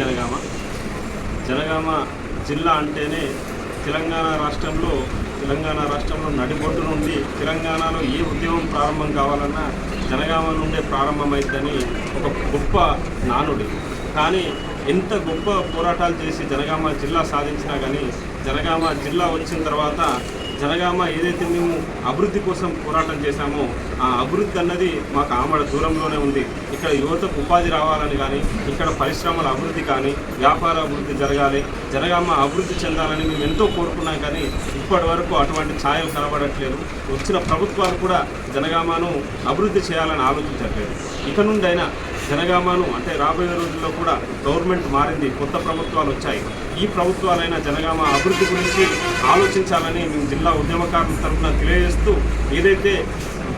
జనగామ. జనగామ జిల్లా అంటేనే తెలంగాణ రాష్ట్రంలో తెలంగాణ రాష్ట్రంలో నడిబొడ్డు నుండి తెలంగాణలో ఏ ఉద్యమం ప్రారంభం కావాలన్నా జనగామ నుండే ప్రారంభమైందని ఒక గొప్ప నానుడి. కానీ ఎంత గొప్ప పోరాటాలు చేసి జనగామ జిల్లా సాధించినా కానీ జనగామ జిల్లా వచ్చిన తర్వాత జనగామ ఏదైతే మేము అభివృద్ధి కోసం పోరాటం చేశామో ఆ అభివృద్ధి అన్నది మాకు ఆమడ దూరంలోనే ఉంది. ఇక్కడ యువతకు ఉపాధి రావాలని కానీ ఇక్కడ పరిశ్రమల అభివృద్ధి కానీ వ్యాపార అభివృద్ధి జరగాలి జనగామ అభివృద్ధి చెందాలని మేము ఎంతో కోరుకున్నాం కానీ ఇప్పటి వరకు అటువంటి ఛాయలు కనబడట్లేదు. వచ్చిన ప్రభుత్వాలు కూడా జనగామను అభివృద్ధి చేయాలని ఆలోచించట్లేదు. ఇక నుండి అయినా జనగామను అంటే రాబోయే రోజుల్లో కూడా గవర్నమెంట్ మారింది కొత్త ప్రభుత్వాలు వచ్చాయి. ఈ ప్రభుత్వాలైన జనగామ అభివృద్ధి గురించి ఆలోచించాలని మేము జిల్లా ఉద్యమకారుల తరఫున తెలియజేస్తూ ఏదైతే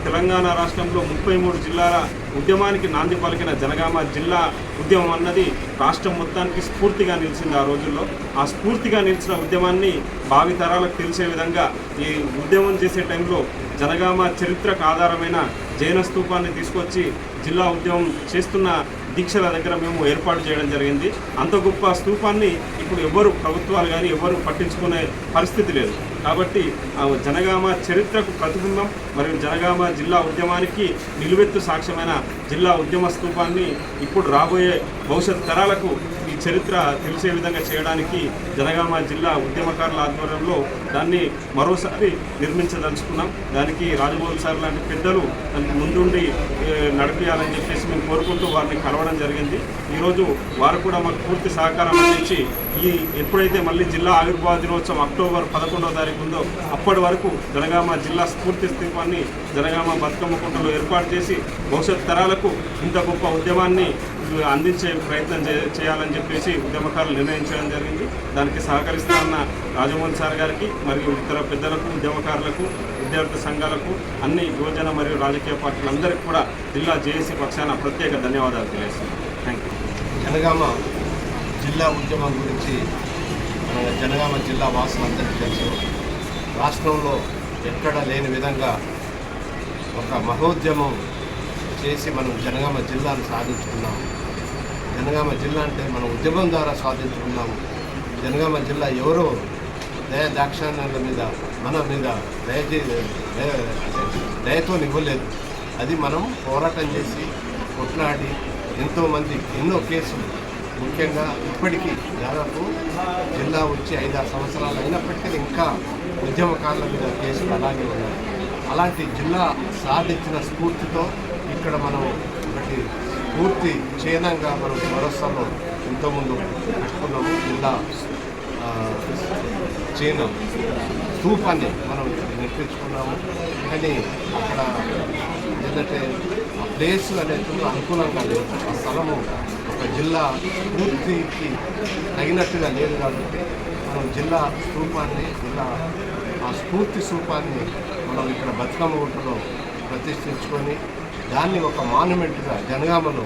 తెలంగాణ రాష్ట్రంలో ముప్పై మూడు జిల్లాల ఉద్యమానికి నాంది పలికిన జనగామ జిల్లా ఉద్యమం అన్నది రాష్ట్రం మొత్తానికి స్ఫూర్తిగా నిలిచింది ఆ రోజుల్లో. ఆ స్ఫూర్తిగా నిలిచిన ఉద్యమాన్ని భావితరాలకు తెలిసే విధంగా ఈ ఉద్యమం చేసే టైంలో జనగామ చరిత్రకు ఆధారమైన జైన స్తూపాన్ని తీసుకొచ్చి జిల్లా ఉద్యమం చేస్తున్న దీక్షల దగ్గర మేము ఏర్పాటు చేయడం జరిగింది. అంత గొప్ప స్తూపాన్ని ఇప్పుడు ఎవరు ప్రభుత్వాలు కానీ ఎవరు పట్టించుకునే పరిస్థితి లేదు. కాబట్టి జనగామ చరిత్రకు ప్రతిబింబం మరియు జనగామ జిల్లా ఉద్యమానికి నిలువెత్తు సాక్ష్యమైన జిల్లా ఉద్యమ స్తూపాన్ని ఇప్పుడు రాబోయే భవిష్యత్ తరాలకు ఈ చరిత్ర తెలిసే విధంగా చేయడానికి జనగామ జిల్లా ఉద్యమకారుల ఆధ్వర్యంలో దాన్ని మరోసారి నిర్మించదలుచుకున్నాం. దానికి రాజభవన్ సార్ లాంటి పెద్దలు దానికి ముందుండి నడిపించాలని చెప్పేసి మేము కోరుకుంటూ వారిని కలవడం జరిగింది. ఈరోజు వారు కూడా మాకు పూర్తి సహకారం అందించి ఈ ఎప్పుడైతే మళ్ళీ జిల్లా ఆవిర్భావ దినోత్సవం అక్టోబర్ పదకొండవ తారీఖు ఉందో అప్పటి వరకు జనగామ జిల్లా స్ఫూర్తి స్థిపాన్ని జనగామ బతుకమ్మ కుంటలో ఏర్పాటు చేసి భవిష్యత్ తరాలకు ఇంత గొప్ప ఉద్యమాన్ని అందించే ప్రయత్నం చే- చేయాలని చెప్పేసి ఉద్యమకారులు నిర్ణయించడం జరిగింది. దానికి సహకరిస్తున్న రాజమోహన్ సార్ గారికి మరియు ఇతర పెద్దలకు ఉద్యమకారులకు విద్యార్థి సంఘాలకు అన్ని యువజన మరియు రాజకీయ పార్టీలందరికీ కూడా జిల్లా జేఏసీ పక్షాన ప్రత్యేక ధన్యవాదాలు తెలియజేస్తున్నాను. థ్యాంక్ యూ జనగామ జిల్లా ఉద్యమం గురించి జనగామ జిల్లా వాసులందరికీ తెలుసు. రాష్ట్రంలో ఎక్కడ లేని విధంగా ఒక మహోద్యమం చేసి మనం జనగామ జిల్లాను సాధించుకున్నాము. జనగామ జిల్లా అంటే మనం ఉద్యమం ద్వారా సాధించుకున్నాము. జనగామ జిల్లా ఎవరో దయ దాక్షాణ్యాల మీద మన మీద దయచే దయతో ఇవ్వలేదు అది మనం పోరాటం చేసి కొట్లాడి ఎంతోమంది ఎన్నో కేసులు. ముఖ్యంగా ఇప్పటికీ దాదాపు జిల్లా వచ్చి ఐదారు సంవత్సరాలు అయినప్పటికీ ఇంకా ఉద్యమకారుల మీద కేసులు అలాగే ఉన్నాయి అలాంటి జిల్లా సాధించిన స్ఫూర్తితో ఇక్కడ మనం ఒకటి పూర్తి క్షీణంగా మనం భరోసాలో ఇంతకుముందు పెట్టుకున్నాము. జిల్లా ఆ, స్థూపాన్ని మనం నిర్మించుకున్నాము. కానీ అక్కడ ఏంటంటే ఆ ప్లేస్ అనేది అనుకూలంగా లేదు ఆ స్థలము ఒక జిల్లా పూర్తికి తగినట్టుగా లేదు కాబట్టి మనం జిల్లా స్థూపాన్ని జిల్లా ఆ స్ఫూర్తి స్థూపాన్ని మనం ఇక్కడ బతుకమ్మ గుంటలో ప్రతిష్ఠించుకొని దాన్ని ఒక మాన్యుమెంట్గా జనగామలో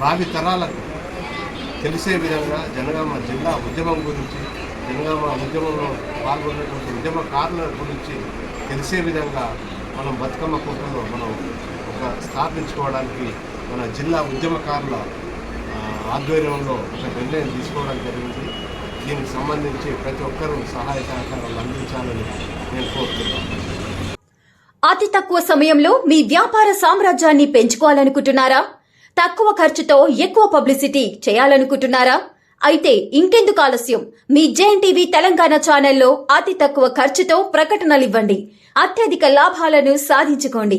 భావి తరాలకు తెలిసే విధంగా జనగామ జిల్లా ఉద్యమం గురించి జనగామ ఉద్యమంలో పాల్గొన్నటువంటి ఉద్యమకారుల గురించి తెలిసే విధంగా మనం బతుకమ్మ కూటలో మనం ఒక స్థాపించుకోవడానికి మన జిల్లా ఉద్యమకారుల ఆధ్వర్యంలో ఒక నిర్ణయం తీసుకోవడం జరిగింది. దీనికి సంబంధించి ప్రతి ఒక్కరూ సహాయ సహకారాలు అందించాలని నేను కోరుతున్నాను. అతి తక్కువ సమయంలో మీ వ్యాపార సామ్రాజ్యాన్ని పెంచుకోవాలనుకుంటున్నారా? తక్కువ ఖర్చుతో ఎక్కువ పబ్లిసిటీ చేయాలనుకుంటున్నారా? అయితే ఇంకెందుకు ఆలస్యం. మీ జేఎన్ టీవీ తెలంగాణ ఛానల్లో అతి తక్కువ ఖర్చుతో ప్రకటనలివ్వండి. అత్యధిక లాభాలను సాధించుకోండి.